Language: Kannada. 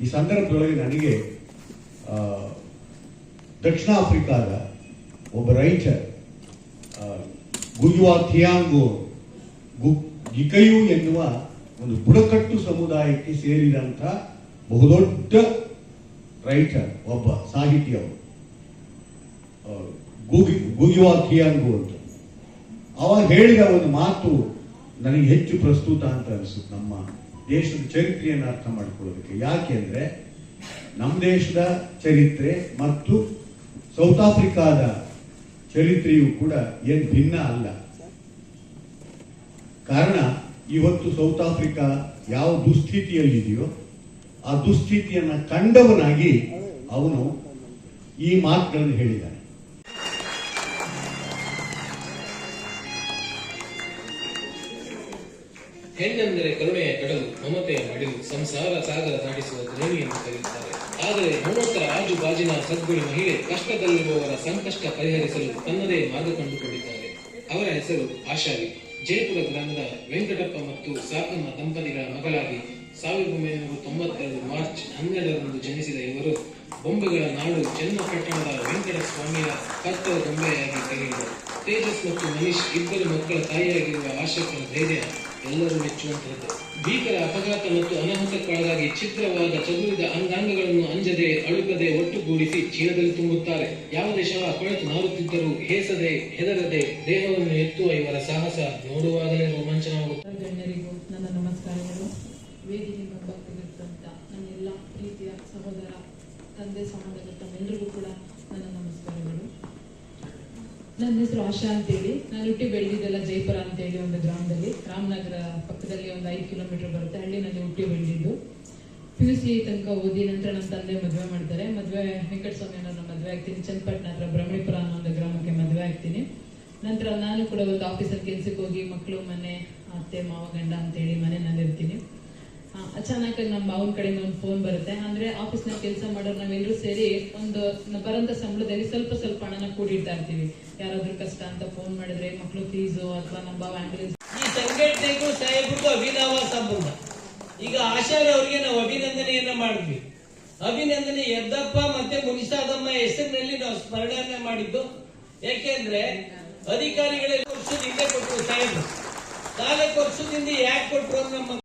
ಈ ಸಂದರ್ಭದೊಳಗೆ ನನಗೆ ದಕ್ಷಿಣ ಆಫ್ರಿಕಾದ ಒಬ್ಬ ರೈಟರ್ ಗುಯುವಾ ಥಿಯಾಂಗು ಗಿಕಯು ಎನ್ನುವ ಒಂದು ಬುಡಕಟ್ಟು ಸಮುದಾಯಕ್ಕೆ ಸೇರಿದಂಥ ಬಹುದೊಡ್ಡ ರೈಟರ್ ಒಬ್ಬ ಸಾಹಿತಿ ಅವರು. ಗುಗಿ ಗುಯುವಾ ಥಿಯಾಂಗು ಅಂತ. ಅವಾಗ ಹೇಳಿದ ಒಂದು ಮಾತು ನನಗೆ ಹೆಚ್ಚು ಪ್ರಸ್ತುತ ಅಂತ ಅನಿಸುತ್ತೆ ನಮ್ಮ ದೇಶದ ಚರಿತ್ರೆಯನ್ನು ಅರ್ಥ ಮಾಡಿಕೊಳ್ಳೋದಕ್ಕೆ. ಯಾಕೆಂದ್ರೆ ನಮ್ಮ ದೇಶದ ಚರಿತ್ರೆ ಮತ್ತು ಸೌತ್ ಆಫ್ರಿಕಾದ ಚರಿತ್ರೆಯು ಕೂಡ ಏನು ಭಿನ್ನ ಅಲ್ಲ. ಕಾರಣ, ಇವತ್ತು ಸೌತ್ ಆಫ್ರಿಕಾ ಯಾವ ದುಸ್ಥಿತಿಯಲ್ಲಿದೆಯೋ, ಆ ದುಸ್ಥಿತಿಯನ್ನ ಕಂಡವನಾಗಿ ಅವನು ಈ ಮಾತುಗಳನ್ನು ಹೇಳಿದ್ದಾನೆ ಹೆಣ್ಣೆಂದರೆ ಕರುಣೆಯ ಕಡಲು, ಮಮತೆಯ ಮಡಿಲು, ಸಂಸಾರ ಸಾಗರ ದಾಟಿಸುವ ಎಂದು ಕರೆಯುತ್ತಾರೆ. ಆದರೆ ಮೂವತ್ತರ ಆಜು ಬಾಜಿನ ಸದ್ಗುಣಿ ಮಹಿಳೆ ಕಷ್ಟದಲ್ಲಿರುವವರ ಸಂಕಷ್ಟ ಪರಿಹರಿಸಲು ತನ್ನದೇ ಮಾರ್ಗ ಕಂಡುಕೊಂಡಿದ್ದಾರೆ. ಅವರ ಹೆಸರು ಆಶಾರಿ. ಜಯಪುರ ಗ್ರಾಮದ ವೆಂಕಟಪ್ಪ ಮತ್ತು ಸಾಕಮ್ಮ ದಂಪತಿಗಳ ಮಗಳಾಗಿ ಸಾವಿರದ ಒಂಬೈನೂರ ತೊಂಬತ್ತೆರಡು ಮಾರ್ಚ್ ಹನ್ನೆರಡರಂದು ಜನಿಸಿದ ಇವರು ಬೊಂಬೆಗಳ ನಾಡು ಚನ್ನಪಟ್ಟಣದ ವೆಂಕಟ ಸ್ವಾಮಿಯ ಕರ್ತವ್ಯ ಗೊಂಬೆಯಾಗಿ ತೆಗೆದರು. ತೇಜಸ್ ಮತ್ತು ಮನೀಶ್ ಇಬ್ಬರು ಮಕ್ಕಳ ತಾಯಿಯಾಗಿರುವ ಆಶಕ್ಕನ ಧೈರ್ಯ ಎಲ್ಲರೂ ಮೆಚ್ಚುವಂತಹದ್ದು. ಭೀಕರ ಅಪಘಾತ ಮತ್ತು ಅನಾಹುತಕ್ಕೊಳಗಾಗಿ ಛಿದ್ರವಾದ ಚದುರಿದ ಅಂಗಾಂಗಗಳನ್ನು ಅಂಜದೆ, ಅಳುಕದೆ, ಒಟ್ಟುಗೂಡಿಸಿ ಚೀಲದಲ್ಲಿ ತುಂಬುತ್ತಾರೆ. ಯಾವುದೇ ಶವ ಕೊಳೆತು ಮಾರುತ್ತಿದ್ದರೂ ಹೇಸದೆ, ಹೆದರದೆ ದೇಹವನ್ನು ಎತ್ತುವ ಇವರ ಸಾಹಸ ನೋಡುವಾಗಲೇ ರೋಮಾಂಚನವಾಗುತ್ತದೆ. ನನ್ನ ನಮಸ್ಕಾರಗಳು. ಸಹೋದರ, ತಂದೆ, ಸಮಾಜದ ತಮ್ಮೆಲ್ಲರಿಗೂ ಕೂಡ ನನ್ನ ಹೆಸರು ಆಶಾ ಅಂತೇಳಿ. ನಾನು ಹುಟ್ಟಿ ಬೆಳೆದಿದ್ದೆಲ್ಲ ಜೈಪುರ ಅಂತೇಳಿ ಒಂದು ಗ್ರಾಮದಲ್ಲಿ. ರಾಮನಗರ ಪಕ್ಕದಲ್ಲಿ ಒಂದು ಐದು ಕಿಲೋಮೀಟರ್ ಬರುತ್ತೆ. ಹಳ್ಳಿನಲ್ಲಿ ಹುಟ್ಟಿ ಬೆಳೆದಿದ್ದು. ಪಿ ಯು ಸಿ ತನಕ ಓದಿ ನಂತರ ನಮ್ಮ ತಂದೆ ಮದುವೆ ಮಾಡ್ತಾರೆ. ಮದುವೆ ವೆಂಕಟಸ್ವಾಮಿ ಮದುವೆ ಆಗ್ತೀನಿ. ಚನ್ನಪಟ್ಟಣ ಹತ್ರ ಬ್ರಹ್ಮಣಿಪುರ ಅನ್ನೋ ಒಂದು ಗ್ರಾಮಕ್ಕೆ ಮದುವೆ ಆಗ್ತೀನಿ. ನಂತರ ನಾನು ಕೂಡ ಒಂದು ಆಫೀಸಲ್ಲಿ ಕೆಲಸಕ್ಕೆ ಹೋಗಿ ಮಕ್ಕಳು, ಮನೆ, ಅತ್ತೆ, ಮಾವ, ಗಂಡ ಅಂತೇಳಿ ಮನೆಯಲ್ಲಿ ಇರ್ತೀನಿ ಅಚಾನಕ್ ನಮ್ಮ ಮಾವನ ಕಡೆಯಿಂದ ಒಂದು ಫೋನ್ ಬರುತ್ತೆ. ಅಂದ್ರೆ ಆಫೀಸ್ನ ಕೆಲಸ ಮಾಡೋರು ನಾವೆಲ್ಲರೂ ಸೇರಿ ಒಂದು ಬರಂತ ಸಂಬಳದಲ್ಲಿ ಸ್ವಲ್ಪ ಸ್ವಲ್ಪ ಹಣನ ಕೂಡಿಡ್ತಾ ಇರ್ತೀವಿ. ಯಾರಾದ್ರೂ ಕಷ್ಟ ಅಂತ ಫೋನ್ ಮಾಡಿದ್ರೆ ಮಕ್ಕಳು ಫೀಸು ಅಥವಾ ನಮ್ಮ ಬಾವ ಆಂಬ್ಯುಲೆನ್ಸ್ ಈ ಸಂಘಟನೆಗೂ ಸಾಹೇಬ್ರಿಗೂ ಅಭಿನವ ಸಂಬಂಧ. ಈಗ ಆಶಾರ್ ಅವರಿಗೆ ನಾವು ಅಭಿನಂದನೆಯನ್ನ ಮಾಡಿದ್ವಿ. ಅಭಿನಂದನೆ ಎದ್ದಪ್ಪ ಮತ್ತೆ ಮುನಿಸಾದಮ್ಮ ಹೆಸರಿನಲ್ಲಿ ನಾವು ಸ್ಮರಣೆಯನ್ನ ಮಾಡಿದ್ದು. ಯಾಕೆಂದ್ರೆ ಅಧಿಕಾರಿಗಳಿಗೆ ವರ್ಷದಿಂದ ಕೊಟ್ಟರು ಸಾಹೇಬ್ರು. ನಾಲ್ಕು ವರ್ಷದಿಂದ ಯಾಕೆ ಕೊಟ್ಟರು ನಮ್ಮ